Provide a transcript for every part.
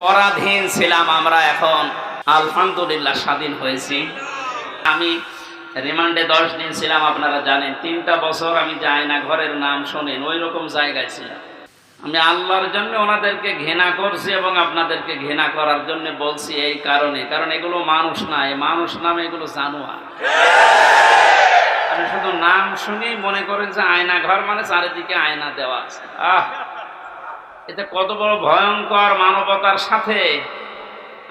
পরাধীন ছিলাম আমরা এখন। আলহামদুলিল্লাহ স্বাধীন হয়েছি। আমি রিমান্ডে দশ দিন ছিলাম, আপনারা জানেন। তিনটা বছর আমি যাই না, ঘরের নাম শোনেন, ওই রকম জায়গায় ছিলাম। আমি আল্লাহর জন্য ওনাদেরকে ঘৃণা করছি এবং আপনাদেরকে ঘৃণা করার জন্য বলছি এই কারণে। কারণ এগুলো মানুষ না, এই মানুষ নামে এগুলো জানোয়ার। আপনি শুধু নাম শুনেই মনে করেন যে আয়না ঘর মানে চারিদিকে আয়না দেওয়া আছে। আহ! এতে কত বড় ভয়ঙ্কর মানবতার সাথে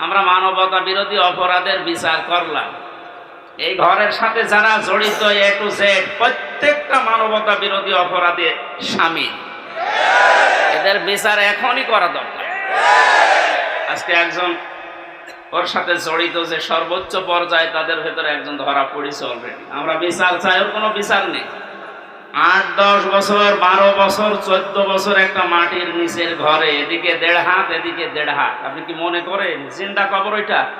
আমরা মানবতা বিরোধী অপরাধের বিচার করলাম। এই ঘরের সাথে যারা জড়িত এ টু জেড প্রত্যেকটা মানবতা বিরোধী অপরাধে সামিল। এদের বিচার এখনই করা দরকার। আজকে একজন ওর সাথে জড়িত যে সর্বোচ্চ পর্যায়ে তাদের ভেতরে একজন ধরা পড়েছে অলরেডি আমরা বিচার চাই, ওর কোনো বিচার নেই। আট, দশ বছর, বারো বছর, চোদ্দ বছর একটা মাটির নিচের ঘরে, এদিকে দেড় হাত, এদিকে দেড় হাত। আপনি কি মনে করেন? জিন্দা কবর ওইটা?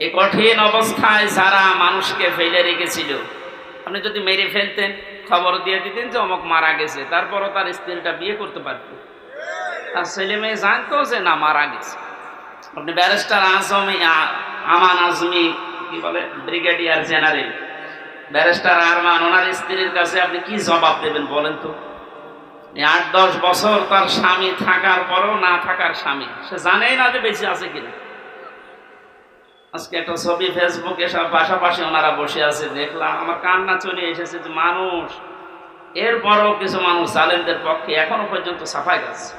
এই কঠিন অবস্থায় যারা মানুষকে ফেলে রেখেছিল। আপনি যদি মেরে ফেলতেন, খবর দিয়ে দিতেন যে অমুক মারা গেছে, তারপরও তার স্ত্রীটা বিয়ে করতে পারত। তার ছেলে মেয়ে জানতো যে না, মারা গেছে। আপনি ব্যারিস্টার আজমি আমান আজমি, কি বলে? Brigadier general. ব্যারিস্টার আরমান, ওনার স্ত্রীর কাছে আপনি কি জবাব দেবেন বলেন তো? আট দশ বছর তার স্বামী থাকার পরও না থাকার স্বামী। সে জানেই না যে বেঁচে আছে কিনা। আজকে একটা ছবি ফেসবুকে সব পাশাপাশি ওনারা বসে আছে, দেখলাম আমার কান্না চলে এসেছে যে মানুষ, এরপরও কিছু মানুষ জালেমদের পক্ষে এখনও পর্যন্ত সাফাই গাছে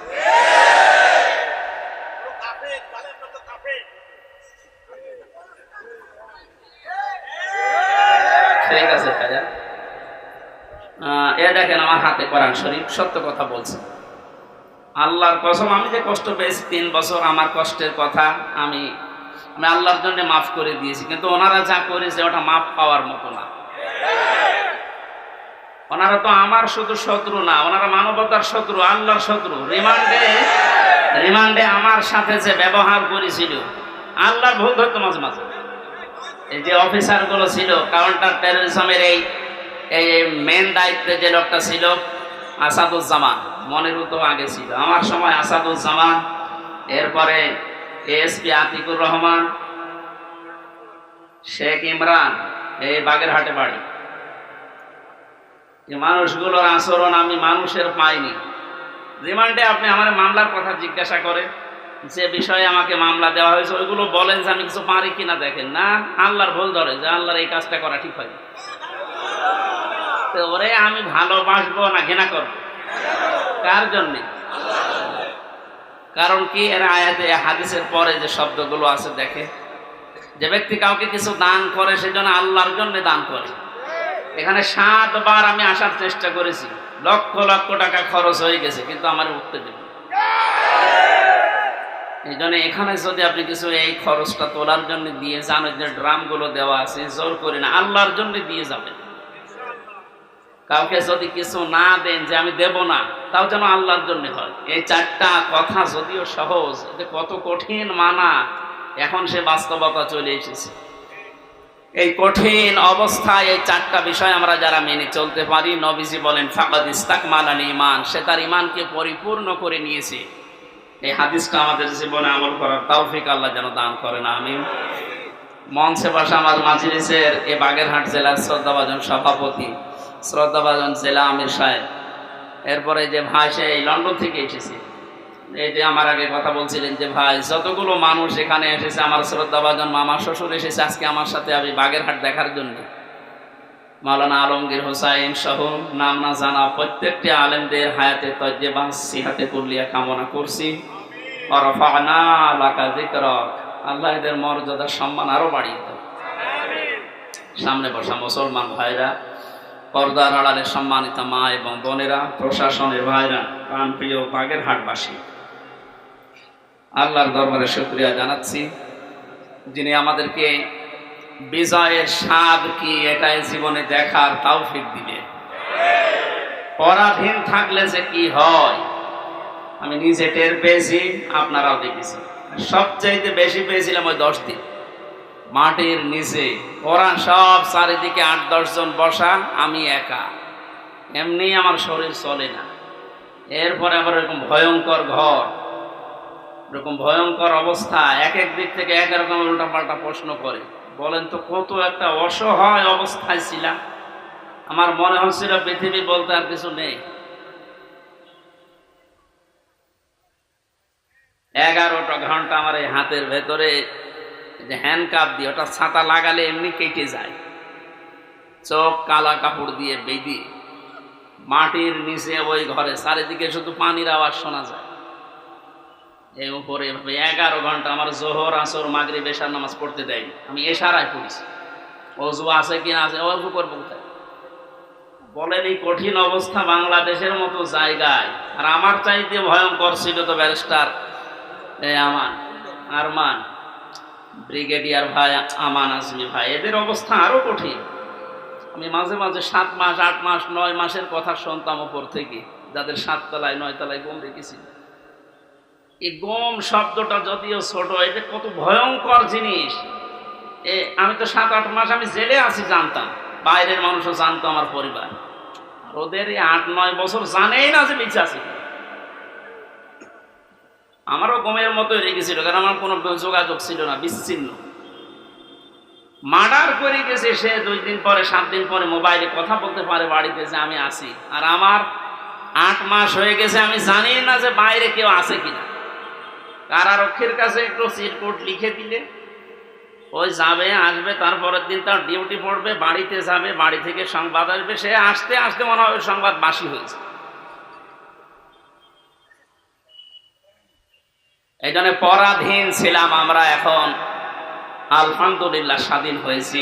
ঠিক আছে ভাইয়া আহ, এ দেখেন আমার হাতে কোরআন শরীফ, সত্য কথা বলছে। আল্লাহর কসম, আমি যে কষ্ট পেয়েছি তিন বছর, আমার কষ্টের কথা আমি আমি আল্লাহর জন্য মাফ করে দিয়েছি, কিন্তু ওনারা যা করেছে, ওটা মাফ পাওয়ার মতো না। ওনারা তো আমার শুধু শত্রু না, ওনারা মানবতার শত্রু, আল্লাহর শত্রু। রিমান্ডে রিমান্ডে আমার সাথে যে ব্যবহার করেছিল, আল্লাহর ভুল ধরতো মাঝে মাঝে। এই যে অফিসারগুলো ছিল কাউন্টার টেরোরিজমের এই এই মেন দায়িত্বে যে লোকটা ছিল, আসাদুজ্জামান। মনের তো আগে ছিল। আমার সময় আসাদুজ্জামান, এরপরে এএসপি আতিকুর রহমান, শেখ ইমরান, এই বাগেরহাটে বাড়ি। এই মানুষগুলোর আচরণ আমি মানুষের পাইনি। রিমান্ডে আপনি আমার মামলার কথা জিজ্ঞাসা করেন, যে বিষয়ে আমাকে মামলা দেওয়া হয়েছে, ওইগুলো বলেন যে আমি কিছু পারি কিনা দেখেন। না, আল্লাহর ভুল ধরে যে আল্লাহর এই কাজটা করা ঠিক হয় তো ওরে আমি ভালোবাসবো না, ঘৃণা করব কার জন্যে? কারণ কি এর আয়াতে, হাদিসের পরে যে শব্দগুলো আছে, দেখে? যে ব্যক্তি কাউকে কিছু দান করে, সেজন্য আল্লাহর জন্য দান করে। এখানে সাতবার আমি আসার চেষ্টা করেছি। লক্ষ লক্ষ টাকা খরচ হয়ে গেছে, কিন্তু আমার উঠতে দেবে এই জন্য এখানে যদি আপনি কিছু এই খরচটা তোলার জন্য দিয়ে যান, ওই যে ড্রামগুলো দেওয়া আছে, জোর করে না, আল্লাহর জন্য দিয়ে যাবেন। কাউকে যদি কিছু না দেন যে আমি দেব না, তাও যেন আল্লাহর জন্য হয়। এই চারটা কথা যদিও সহজ কত কঠিন মানা, এখন সে বাস্তবতা চলে এসেছে। এই কঠিন অবস্থায় এই চারটা বিষয় আমরা যারা মেনে চলতে পারি, নবীজি বলেন, ফাকাদ ইস্তাকমাল আল ইমান সে তার ইমানকে পরিপূর্ণ করে নিয়েছে। এই হাদিসটা আমাদের জীবনে আমল করার তৌফিক আল্লাহ যেন দান করেন আমি মঞ্চে বসা আমার মাজলিসের এ বাগেরহাট জেলার শ্রদ্ধাভাজন সভাপতি, শ্রদ্ধাভাজন জেলা আমির সাহেব। এরপরে যে ভাই, সে এই লন্ডন থেকে এসেছে। এই যে আমার আগে কথা বলছিলেন যে, ভাই, যতগুলো মানুষ এখানে এসেছে, আমার শ্রদ্ধাভাজন মামা শ্বশুর এসেছে আজকে আমার সাথে আমি বাগেরহাট দেখার জন্য। মাওলানা আলমগীর হোসাইন সহ নাম না জানা প্রত্যেকটি আলেমদের হায়াতে তজ্জেবা সিহাতে কুল্লিয়া কামনা করছি। অরফানা লাকা যিকরক। আল্লাহ এদের মর্যাদা সম্মান আরও বাড়িয়ে দাও। সামনে বসা মুসলমান ভাইরা, পর্দার আড়ালে সম্মানিত মা এবং বোনেরা, প্রশাসনের ভাইরা, প্রাণপ্রিয় বাগের হাটবাসী আল্লাহর দরবারে শুক্রিয়া জানাচ্ছি যিনি আমাদেরকে বিজয়ের স্বাদ কি এটাই জীবনে দেখার তৌফিক দিবে। পরাধীন থাকলে যে কি হয়, আমি নিজে টের পেয়েছি, আপনারাও দেখেছি সবচাইতে বেশি পেয়েছিলাম ওই দশ দিন। মাটির নিচে ওরা সব চারিদিকে আট দশজন বসা, আমি একা। এমনি আমার শরীর চলে না। এরপরে আবার এরকম ভয়ঙ্কর ঘর, এরকম ভয়ঙ্কর অবস্থা, এক এক দিক থেকে এক রকম উল্টাপাল্টা প্রশ্ন করে। বলেন তো, কত একটা অসহায় অবস্থায় ছিলাম। আমার মনে হচ্ছিল পৃথিবী বলতে আর কিছু নেই। এগারোটা ঘণ্টা আমার এই হাতের ভেতরে যে হ্যান্ডকাপ দিয়ে ওটা ছাতা লাগালে এমনি কেটে যায়। চোখ কালা কাপড় দিয়ে বেঁধে মাটির নিচে ওই ঘরে, চারিদিকে শুধু পানির আওয়াজ শোনা যায়। এই উপরে এভাবে এগারো ঘণ্টা আমার জোহর, আসর মাগরি বেশার নামাজ পড়তে দেয়নি। আমি এশারায় পড়েছি। অজু আছে কি না আছে অজু করব কোথায়? বলেন এই কঠিন অবস্থা বাংলাদেশের মতো জায়গায়, আর আমার চাইতে ভয়ঙ্কর ছিল তো ব্যারিস্টার আমান, আরমান। ব্রিগেডিয়ার ভাই আমান আজমি ভাই, এদের অবস্থা আরও কঠিন। আমি মাঝে মাঝে সাত মাস, আট মাস, নয় মাসের কথা শুনতাম ওপর থেকে, যাদের সাততলায় নয় তলায় গম রেখেছিল এই গম শব্দটা যদিও ছোট, এটা কত ভয়ঙ্কর জিনিস। এ, আমি তো সাত, আট মাস আমি জেলে আছি জানতাম, বাইরের মানুষও জানতো আমার পরিবার। ওদের এই আট, নয় বছর জানেই না যে বেঁচে আছে। আমারও গমের মতোই রেখেছিল কারণ আমার কোনো যোগাযোগ ছিল না, বিচ্ছিন্ন। মার্ডার করে গেছে সে, দুই দিন পরে, সাত দিন পরে মোবাইলে কথা বলতে পারে বাড়িতে যে আমি আসি আর আমার আট মাস হয়ে গেছে, আমি জানি না যে বাইরে কেউ আছে কিনা। কারারক্ষীর কাছে একটু চিরকুট লিখে দিলে, ওই যাবে, আসবে, তারপরের দিন তার ডিউটি পড়বে, বাড়িতে যাবে, বাড়ি থেকে সংবাদ আসবে, সে আসতে আসতে মনে হবে সংবাদ বাসি হয়েছে এই জন্য পরাধীন ছিলাম আমরা এখন। আলহামদুলিল্লাহ স্বাধীন হয়েছি।